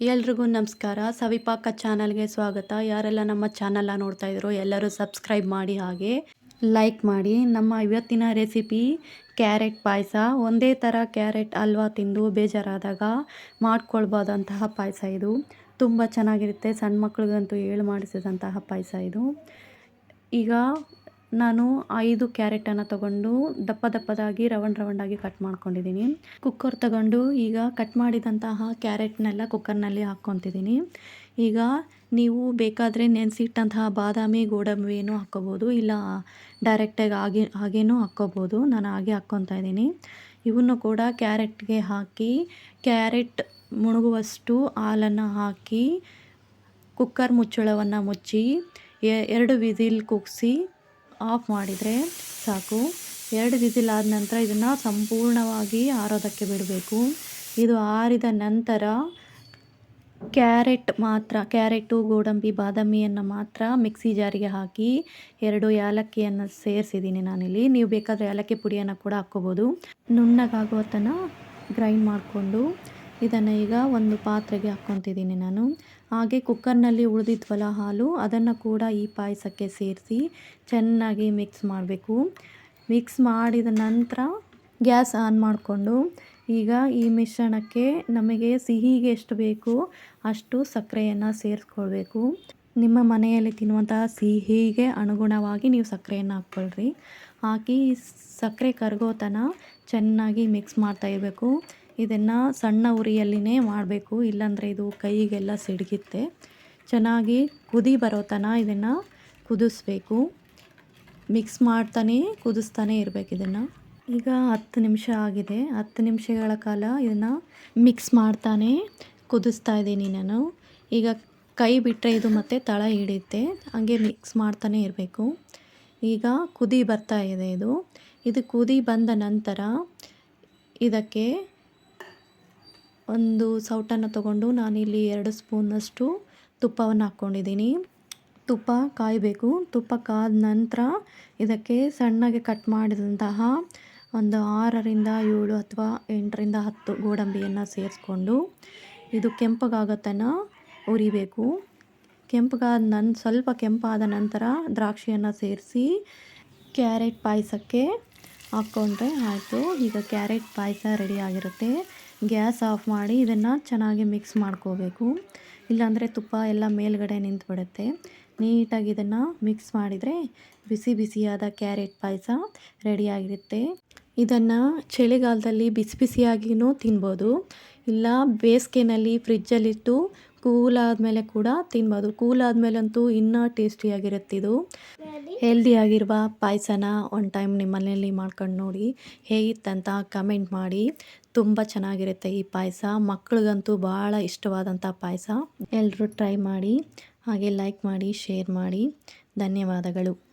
ಎಲ್ರಿಗೂ ನಮಸ್ಕಾರ. ಸವಿಪಾಕ ಚಾನಲ್ಗೆ ಸ್ವಾಗತ. ಯಾರೆಲ್ಲ ನಮ್ಮ ಚಾನಲ್ನ ನೋಡ್ತಾ ಇದ್ರು ಎಲ್ಲರೂ ಸಬ್ಸ್ಕ್ರೈಬ್ ಮಾಡಿ ಹಾಗೆ ಲೈಕ್ ಮಾಡಿ. ನಮ್ಮ ಇವತ್ತಿನ ರೆಸಿಪಿ ಕ್ಯಾರೆಟ್ ಪಾಯಸ. ಒಂದೇ ಥರ ಕ್ಯಾರೆಟ್ ಹಲ್ವಾ ತಿಂದು ಬೇಜಾರಾದಾಗ ಮಾಡ್ಕೊಳ್ಬೋದಂತಹ ಪಾಯಸ ಇದು. ತುಂಬ ಚೆನ್ನಾಗಿರುತ್ತೆ. ಸಣ್ಣ ಮಕ್ಳಿಗಂತೂ ಹೇಳಿ ಮಾಡಿಸಿದಂತಹ ಪಾಯಸ ಇದು. ಈಗ ನಾನು ಐದು ಕ್ಯಾರೆಟನ್ನು ತಗೊಂಡು ದಪ್ಪ ದಪ್ಪದಾಗಿ ರವಂಡ್ ರವಂಡಾಗಿ ಕಟ್ ಮಾಡ್ಕೊಂಡಿದ್ದೀನಿ. ಕುಕ್ಕರ್ ತಗೊಂಡು ಈಗ ಕಟ್ ಮಾಡಿದಂತಹ ಕ್ಯಾರೆಟ್ನೆಲ್ಲ ಕುಕ್ಕರ್ನಲ್ಲಿ ಹಾಕ್ಕೊತಿದ್ದೀನಿ. ಈಗ ನೀವು ಬೇಕಾದರೆ ನೆನೆಸಿಟ್ಟಂತಹ ಬಾದಾಮಿ ಗೋಡಂಬಿಯನ್ನು ಹಾಕ್ಕೋಬೋದು, ಇಲ್ಲ ಡೈರೆಕ್ಟಾಗಿ ಹಾಗೆ, ಹಾಗೇನೂ ಹಾಕ್ಕೋಬೋದು. ನಾನು ಹಾಗೆ ಹಾಕ್ಕೊತಾ ಇದ್ದೀನಿ. ಇವನ್ನು ಕೂಡ ಕ್ಯಾರೆಟ್ಗೆ ಹಾಕಿ ಕ್ಯಾರೆಟ್ ಮುಳುಗುವಷ್ಟು ಹಾಲನ್ನು ಹಾಕಿ ಕುಕ್ಕರ್ ಮುಚ್ಚಳವನ್ನು ಮುಚ್ಚಿ ಎರಡು ವಿಸಿಲ್ ಕುಗ್ಸಿ ಆಫ್ ಮಾಡಿದರೆ ಸಾಕು. ಎರಡು ವಿಸಿಲ್ ಆದ ನಂತರ ಇದನ್ನು ಸಂಪೂರ್ಣವಾಗಿ ಆರೋದಕ್ಕೆ ಬಿಡಬೇಕು. ಇದು ಆರಿದ ನಂತರ ಕ್ಯಾರೆಟ್ ಮಾತ್ರ, ಕ್ಯಾರೆಟು, ಗೋಡಂಬಿ, ಬಾದಾಮಿಯನ್ನು ಮಾತ್ರ ಮಿಕ್ಸಿ ಜಾರಿಗೆ ಹಾಕಿ ಎರಡು ಏಲಕ್ಕಿಯನ್ನು ಸೇರಿಸಿದ್ದೀನಿ ನಾನಿಲ್ಲಿ. ನೀವು ಬೇಕಾದರೆ ಏಲಕ್ಕಿ ಪುಡಿಯನ್ನು ಕೂಡ ಹಾಕ್ಕೋಬೋದು. ನುಣ್ಣಗಾಗುವ ಗ್ರೈಂಡ್ ಮಾಡಿಕೊಂಡು ಇದನ್ನು ಈಗ ಒಂದು ಪಾತ್ರೆಗೆ ಹಾಕ್ಕೊತಿದ್ದೀನಿ ನಾನು. ಹಾಗೆ ಕುಕ್ಕರ್ನಲ್ಲಿ ಉಳಿದಿದ್ವಲ್ಲ ಹಾಲು, ಅದನ್ನು ಕೂಡ ಈ ಪಾಯಸಕ್ಕೆ ಸೇರಿಸಿ ಚೆನ್ನಾಗಿ ಮಿಕ್ಸ್ ಮಾಡಬೇಕು. ಮಿಕ್ಸ್ ಮಾಡಿದ ನಂತರ ಗ್ಯಾಸ್ ಆನ್ ಮಾಡಿಕೊಂಡು ಈಗ ಈ ಮಿಶ್ರಣಕ್ಕೆ ನಮಗೆ ಸಿಹಿಗೆ ಎಷ್ಟು ಬೇಕು ಅಷ್ಟು ಸಕ್ಕರೆಯನ್ನು ಸೇರಿಸ್ಕೊಳ್ಬೇಕು. ನಿಮ್ಮ ಮನೆಯಲ್ಲಿ ತಿನ್ನುವಂತಹ ಸಿಹಿಗೆ ಅನುಗುಣವಾಗಿ ನೀವು ಸಕ್ಕರೆಯನ್ನು ಹಾಕ್ಕೊಳ್ರಿ. ಹಾಕಿ ಸಕ್ಕರೆ ಕರಗೋತನ ಚೆನ್ನಾಗಿ ಮಿಕ್ಸ್ ಮಾಡ್ತಾ ಇರಬೇಕು. ಇದನ್ನು ಸಣ್ಣ ಉರಿಯಲ್ಲಿನೇ ಮಾಡಬೇಕು. ಇಲ್ಲಾಂದರೆ ಇದು ಕೈಗೆಲ್ಲ ಸಿಡುಗುತ್ತೆ. ಚೆನ್ನಾಗಿ ಕುದಿ ಬರೋ ತನಕ ಇದನ್ನು ಕುದಿಸ್ಬೇಕು. ಮಿಕ್ಸ್ ಮಾಡ್ತಾನೆ, ಕುದಿಸ್ತಾನೆ ಇರಬೇಕು ಇದನ್ನು. ಈಗ ಹತ್ತು ನಿಮಿಷ ಆಗಿದೆ. ಹತ್ತು ನಿಮಿಷಗಳ ಕಾಲ ಇದನ್ನು ಮಿಕ್ಸ್ ಮಾಡ್ತಾನೆ ಕುದಿಸ್ತಾ ಇದ್ದೀನಿ ನಾನು. ಈಗ ಕೈ ಬಿಟ್ಟರೆ ಇದು ಮತ್ತೆ ತಳ ಹಿಡಿಯುತ್ತೆ. ಹಾಗೆ ಮಿಕ್ಸ್ ಮಾಡ್ತಾನೆ ಇರಬೇಕು. ಈಗ ಕುದಿ ಬರ್ತಾ ಇದೆ ಇದು. ಇದು ಕುದಿ ಬಂದ ನಂತರ ಇದಕ್ಕೆ ಒಂದು ಸೌಟನ್ನು ತಗೊಂಡು ನಾನಿಲ್ಲಿ ಎರಡು ಸ್ಪೂನಷ್ಟು ತುಪ್ಪವನ್ನು ಹಾಕ್ಕೊಂಡಿದ್ದೀನಿ. ತುಪ್ಪ ಕಾಯಬೇಕು. ತುಪ್ಪ ಕಾದ ನಂತರ ಇದಕ್ಕೆ ಸಣ್ಣಗೆ ಕಟ್ ಮಾಡಿದಂತಹ ಒಂದು ಆರರಿಂದ ಏಳು ಅಥವಾ ಎಂಟರಿಂದ ಹತ್ತು ಗೋಡಂಬಿಯನ್ನು ಸೇರಿಸ್ಕೊಂಡು ಇದು ಕೆಂಪಗಾಗೋ ಉರಿಬೇಕು. ಕೆಂಪಗಾದ ನನ್, ಸ್ವಲ್ಪ ಕೆಂಪಾದ ನಂತರ ದ್ರಾಕ್ಷಿಯನ್ನು ಸೇರಿಸಿ ಕ್ಯಾರೆಟ್ ಪಾಯಸಕ್ಕೆ ಹಾಕ್ಕೊಂಡ್ರೆ ಆಯಿತು. ಈಗ ಕ್ಯಾರೆಟ್ ಪಾಯಸ ರೆಡಿ ಆಗಿರುತ್ತೆ. ಗ್ಯಾಸ್ ಆಫ್ ಮಾಡಿ ಇದನ್ನು ಚೆನ್ನಾಗಿ ಮಿಕ್ಸ್ ಮಾಡ್ಕೋಬೇಕು. ಇಲ್ಲಾಂದರೆ ತುಪ್ಪ ಎಲ್ಲ ಮೇಲ್ಗಡೆ ನಿಂತುಬಿಡುತ್ತೆ. ನೀಟಾಗಿ ಇದನ್ನು ಮಿಕ್ಸ್ ಮಾಡಿದರೆ ಬಿಸಿ ಬಿಸಿಯಾದ ಕ್ಯಾರೆಟ್ ಪಾಯಸ ರೆಡಿಯಾಗಿರುತ್ತೆ ಇದನ್ನು ಚಳಿಗಾಲದಲ್ಲಿ ಬಿಸಿ ಬಿಸಿಯಾಗಿಯೂ ತಿನ್ಬೋದು. ಇಲ್ಲ ಬೇಸಿಗೆನಲ್ಲಿ ಫ್ರಿಜ್ಜಲ್ಲಿಟ್ಟು ಕೂಲ್ ಆದಮೇಲೆ ಕೂಡ ತಿನ್ಬೋದು. ಕೂಲ್ ಆದಮೇಲಂತೂ ಇನ್ನೂ ಟೇಸ್ಟಿಯಾಗಿರುತ್ತೆ ಇದು. ಹೆಲ್ದಿಯಾಗಿರುವ ಪಾಯಸನ ಒನ್ ಟೈಮ್ ನಿಮ್ಮ ಮನೆಯಲ್ಲಿ ಮಾಡ್ಕೊಂಡು ನೋಡಿ. ಹೇಗಿತ್ತಂತ ಕಮೆಂಟ್ ಮಾಡಿ. ತುಂಬ ಚೆನ್ನಾಗಿರುತ್ತೆ ಈ ಪಾಯಸ. ಮಕ್ಕಳಿಗಂತೂ ಭಾಳ ಇಷ್ಟವಾದಂಥ ಪಾಯಸ. ಎಲ್ಲರೂ ಟ್ರೈ ಮಾಡಿ. ಹಾಗೆ ಲೈಕ್ ಮಾಡಿ ಶೇರ್ ಮಾಡಿ. ಧನ್ಯವಾದಗಳು.